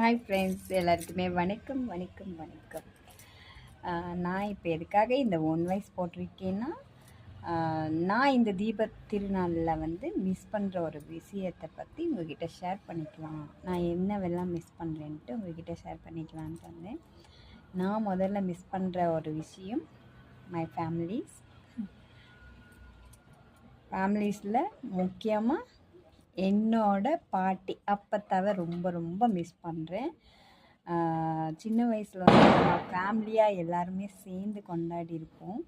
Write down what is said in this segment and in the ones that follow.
Hi friends எல்லாருக்குமே வணக்கம் வணக்கம் வணக்கம். நான் இப்போ எதுக்காக இந்த ஒன் வைஸ் போட்டிருக்கேன்னா நான் இந்த தீப திருநாளில் வந்து மிஸ் பண்ணுற ஒரு விஷயத்தை பற்றி உங்ககிட்ட ஷேர் பண்ணிக்கலாம். நான் என்னவெல்லாம் மிஸ் பண்ணுறேன்ட்டு உங்ககிட்ட ஷேர் பண்ணிக்கலான்ட்டு வந்தேன் நான் முதல்ல மிஸ் பண்ணுற ஒரு விஷயம் மை ஃபேமிலிஸ் ஃபேமிலிஸில் முக்கியமாக என்னோட பாட்டி அப்பத்தாவை ரொம்ப ரொம்ப மிஸ் பண்ணுறேன் சின்ன வயசில் வந்து ஃபேமிலியாக எல்லாருமே சேர்ந்து கொண்டாடி இருப்போம்.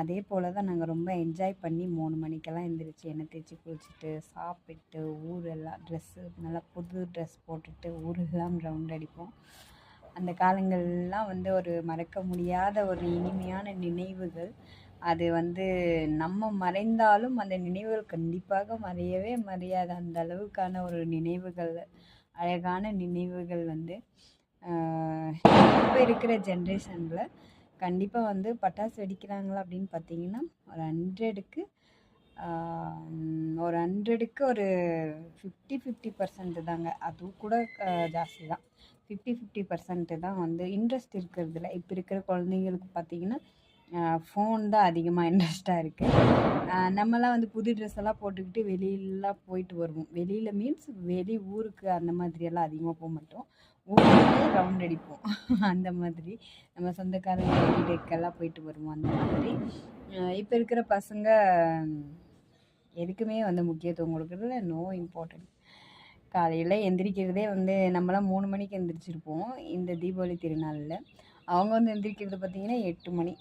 அதே போல் தான் நாங்கள் ரொம்ப என்ஜாய் பண்ணி மூணு மணிக்கெல்லாம் எழுந்திரிச்சு எண்ணெய் தேய்ச்சி குளிச்சுட்டு சாப்பிட்டு ஊரெல்லாம் ட்ரெஸ்ஸு நல்லா புது ட்ரெஸ் போட்டுட்டு ஊரெல்லாம் ரவுண்ட் அடிப்போம். அந்த காலங்கள்லாம் வந்து ஒரு மறக்க முடியாத ஒரு இனிமையான நினைவுகள். அது வந்து நம்ம மறைந்தாலும் அந்த நினைவுகள் கண்டிப்பாக மறையவே மறையாது. அந்த அளவுக்கான ஒரு நினைவுகள் அழகான நினைவுகள் வந்து இப்போ இருக்கிற ஜென்ரேஷனில் கண்டிப்பாக வந்து பட்டாசு வெடிக்கிறாங்களா அப்படின்னு பார்த்தீங்கன்னா ஒரு ஹண்ட்ரடுக்கு ஒரு ஹண்ட்ரடுக்கு ஒரு ஃபிஃப்டி ஃபிஃப்டி பர்சன்ட்டு தாங்க. அதுவும் கூட ஜாஸ்தி தான் ஃபிஃப்டி ஃபிஃப்டி பர்சன்ட்டு தான் வந்து இன்ட்ரெஸ்ட் இருக்கிறதுல. இப்போ இருக்கிற குழந்தைங்களுக்கு பார்த்தீங்கன்னா ஃபோன் தான் அதிகமாக இன்ட்ரெஸ்ட்டாக இருக்குது நம்மலாம் வந்து புது ட்ரெஸ் எல்லாம் போட்டுக்கிட்டு வெளியிலலாம் போயிட்டு வருவோம். வெளியில் மீன்ஸ் வெளி ஊருக்கு அந்த மாதிரியெல்லாம் அதிகமாக போக மாட்டோம். ஊருக்குள்ளே ரவுண்ட் அடிப்போம். அந்த மாதிரி நம்ம சொந்தக்காரங்க வீடுக்கெல்லாம் போயிட்டு வருவோம் அந்த மாதிரி. இப்போ இருக்கிற பசங்க எதுக்குமே வந்து முக்கியத்துவம் கொடுக்குறதுல நோ இம்பார்ட்டன்ட் காலையில் எந்திரிக்கிறதே வந்து நம்மலாம் மூணு மணிக்கு எந்திரிச்சிருப்போம். இந்த தீபாவளி திருநாளில். அவங்க வந்து எந்திரிக்கிறது பார்த்திங்கன்னா எட்டு மணி.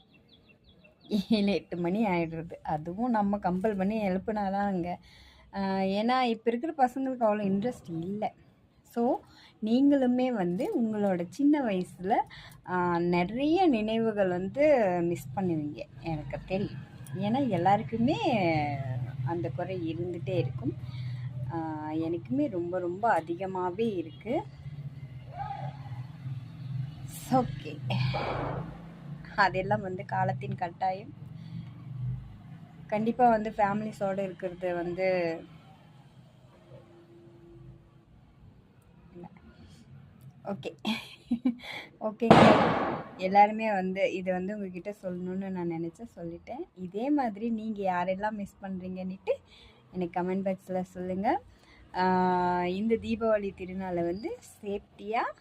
ஏழு எட்டு மணி ஆகிடுறது அதுவும் நம்ம கம்பல் பண்ணி எழுப்புனாதாங்க ஏன்னா இப்போ இருக்கிற பசங்களுக்கு அவ்வளோ இன்ட்ரெஸ்ட் இல்லை. ஸோ நீங்களுமே வந்து உங்களோட சின்ன வயசில் நிறைய நினைவுகள் வந்து மிஸ் பண்ணுவீங்க. எனக்கு தெரியும். ஏன்னா எல்லாருக்குமே அந்த குறை இருந்துகிட்டே இருக்கும். எனக்குமே ரொம்ப ரொம்ப அதிகமாகவே இருக்குது ஓகே அதெல்லாம் வந்து காலத்தின் கட்டாயம். கண்டிப்பாக வந்து ஃபேமிலிஸோடு இருக்கிறது வந்து ஓகே. ஓகேங்க எல்லாருமே வந்து இது வந்து உங்ககிட்ட சொல்லணும்னு நான் நினச்சேன். சொல்லிட்டேன். இதே மாதிரி நீங்கள் யாரெல்லாம் மிஸ் பண்ணுறீங்கன்னுட்டு எனக்கு கமெண்ட் பாக்ஸில் சொல்லுங்கள் இந்த தீபாவளி திருநாளை வந்து சேஃப்டியாக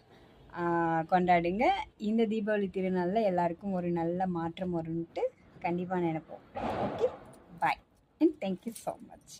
கொண்டாடுங்க. இந்த தீபாவளி திருநாளில் எல்லாருக்கும் ஒரு நல்ல மாற்றம் வரும்ன்ட்டு கண்டிப்பாக நினைப்போம். Okay bye and thank you so much